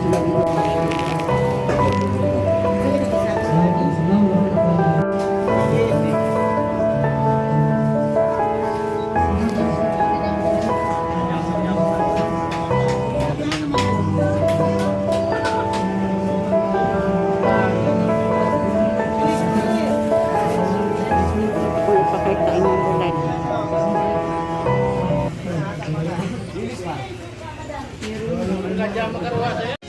지금 ગજામ કરવા છે.